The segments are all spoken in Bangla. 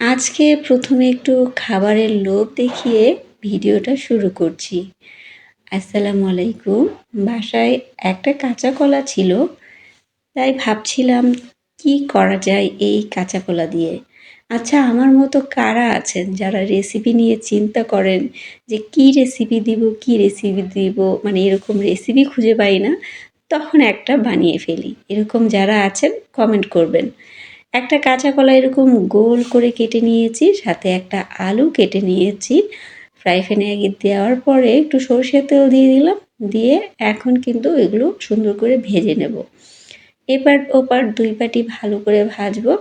আজকে প্রথমে একটু খাবারের লোভ দেখিয়ে ভিডিওটা শুরু করছি। আসসালামু আলাইকুম। বাসায় একটা কাঁচা কলা ছিল, তাই ভাবছিলাম কি করা যায় এই কাঁচা কলা দিয়ে। আচ্ছা আমার মতো কারা আছেন যারা রেসিপি নিয়ে চিন্তা করেন যে কি রেসিপি দিব, কি রেসিপি দিব? মানে এরকম রেসিপি খুঁজে পাই না। তখন একটা বানিয়ে ফেলি। এরকম যারা আছেন কমেন্ট করবেন। একটা কাঁচা কলা এরকম গোল করে কেটে নিয়েছি, সাথে একটা আলু কেটে নিয়েছি। ফ্রাই প্যানে আগে দেওয়ার পরে একটু সরষের তেল দিয়ে দিলাম, দিয়ে এখন কিন্তু এগুলো সুন্দর করে ভেজে নেব। এপার ওপার দুই পাটি ভালো করে ভাজবো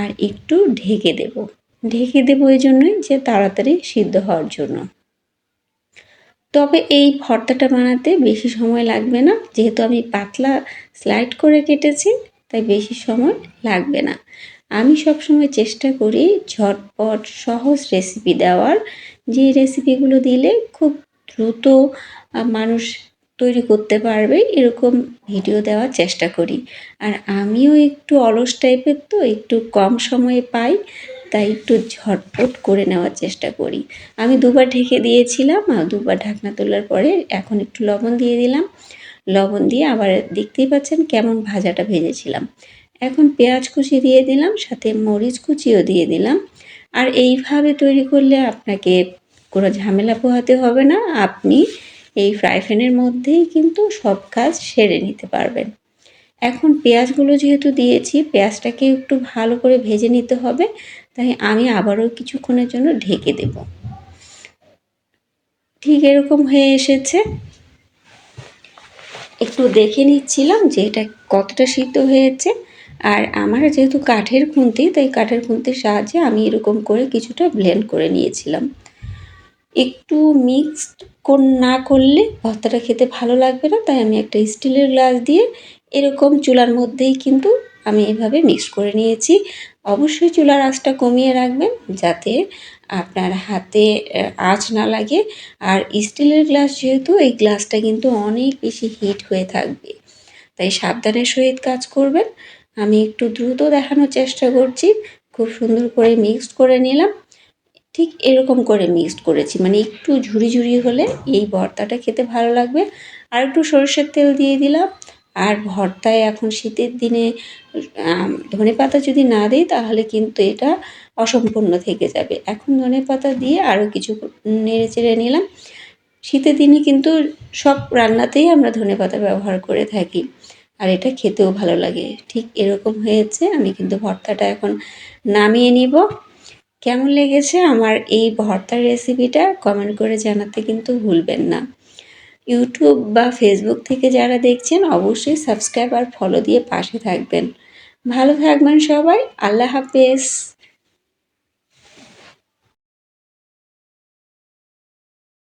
আর একটু ঢেকে দেব। ঢেকে দেবো এই জন্যই যে তাড়াতাড়ি সিদ্ধ হওয়ার জন্য। তবে এই ভর্তাটা বানাতে বেশি সময় লাগবে না, যেহেতু আমি পাতলা স্লাইড করে কেটেছি তাই বেশি সময় লাগবে না। আমি সবসময় চেষ্টা করি ঝটপট সহজ রেসিপি দেওয়ার। যে রেসিপিগুলো দিলে খুব দ্রুত মানুষ তৈরি করতে পারবে, এরকম ভিডিও দেওয়ার চেষ্টা করি। আর আমিও একটু অলস টাইপের তো, একটু কম সময়ে পাই, তাই একটু ঝটপট করে নেওয়ার চেষ্টা করি। আমি দুবার ঢেকে দিয়েছিলাম, আর দুবার ঢাকনা তোলার পরে এখন একটু লবণ দিয়ে দিলাম। লবণ দিয়ে আবার দেখতেই পাচ্ছেন কেমন ভাজাটা ভেজেছিলাম। এখন পেঁয়াজ কুচি দিয়ে দিলাম, সাথে মরিচ কুচিও দিয়ে দিলাম। আর এইভাবে তৈরি করলে আপনাকে কোনো ঝামেলা পোহাতে হবে না, আপনি এই ফ্রাই প্যানের মধ্যেই কিন্তু সব কাজ সেরে নিতে পারবেন। এখন পেঁয়াজগুলো যেহেতু দিয়েছি, পেঁয়াজটাকে একটু ভালো করে ভেজে নিতে হবে, তাই আমি আবারও কিছুক্ষণের জন্য ঢেকে দেব। ঠিক এরকম হয়ে এসেছে। একটু দেখে নিচ্ছিলাম যে এটা কতটা সিদ্ধ হয়েছে। আর আমার যেহেতু কাঠের খুন্তি, তাই কাঠের খুন্তির সাহায্যে আমি এরকম করে কিছুটা ব্লেন্ড করে নিয়েছিলাম। একটু মিক্সড না করলে ভর্তাটা খেতে ভালো লাগবে না, তাই আমি একটা স্টিলের গ্লাস দিয়ে এরকম চুলার মধ্যেই কিন্তু আমি এভাবে মিক্স করে নিয়েছি। অবশ্যই চুলার আঁচটা কমিয়ে রাখবেন যাতে আপনার হাতে আঁচ না লাগে। আর স্টিলের গ্লাস যেহেতু, এই গ্লাসটা কিন্তু অনেক বেশি হিট হয়ে থাকবে। তাই সাবধানের সহিত কাজ করবেন। আমি একটু দ্রুত দেখানোর চেষ্টা করছি। খুব সুন্দর করে মিক্সড করে নিলাম। ঠিক এরকম করে মিক্সড করেছি। মানে একটু ঝুড়ি ঝুড়ি হলে এই ভর্তাটা খেতে ভালো লাগবে। আর একটু সরষের তেল দিয়ে দিলাম। আর ভর্তায় এখন শীতের দিনে ধনে পাতা যদি না দিই তাহলে কিন্তু এটা অসম্পূর্ণ থেকে যাবে। এখন ধনে পাতা দিয়ে আরও কিছু নেড়ে চেড়ে নিলাম। শীতের দিনে কিন্তু সব রান্নাতেই আমরা ধনে পাতা ব্যবহার করে থাকি। আর এটা খেতেও ভালো লাগে। ঠিক এরকম হয়েছে। আমি কিন্তু ভর্তাটা এখন নামিয়ে নিব। কেমন লেগেছে আমার এই ভর্তার রেসিপিটা কমেন্ট করে জানাতে কিন্তু ভুলবেন না। ইউটিউব বা ফেসবুক থেকে যারা দেখছেন, অবশ্যই সাবস্ক্রাইব আর ফলো দিয়ে পাশে থাকবেন। ভালো থাকবেন সবাই, আল্লাহ হাফেজ।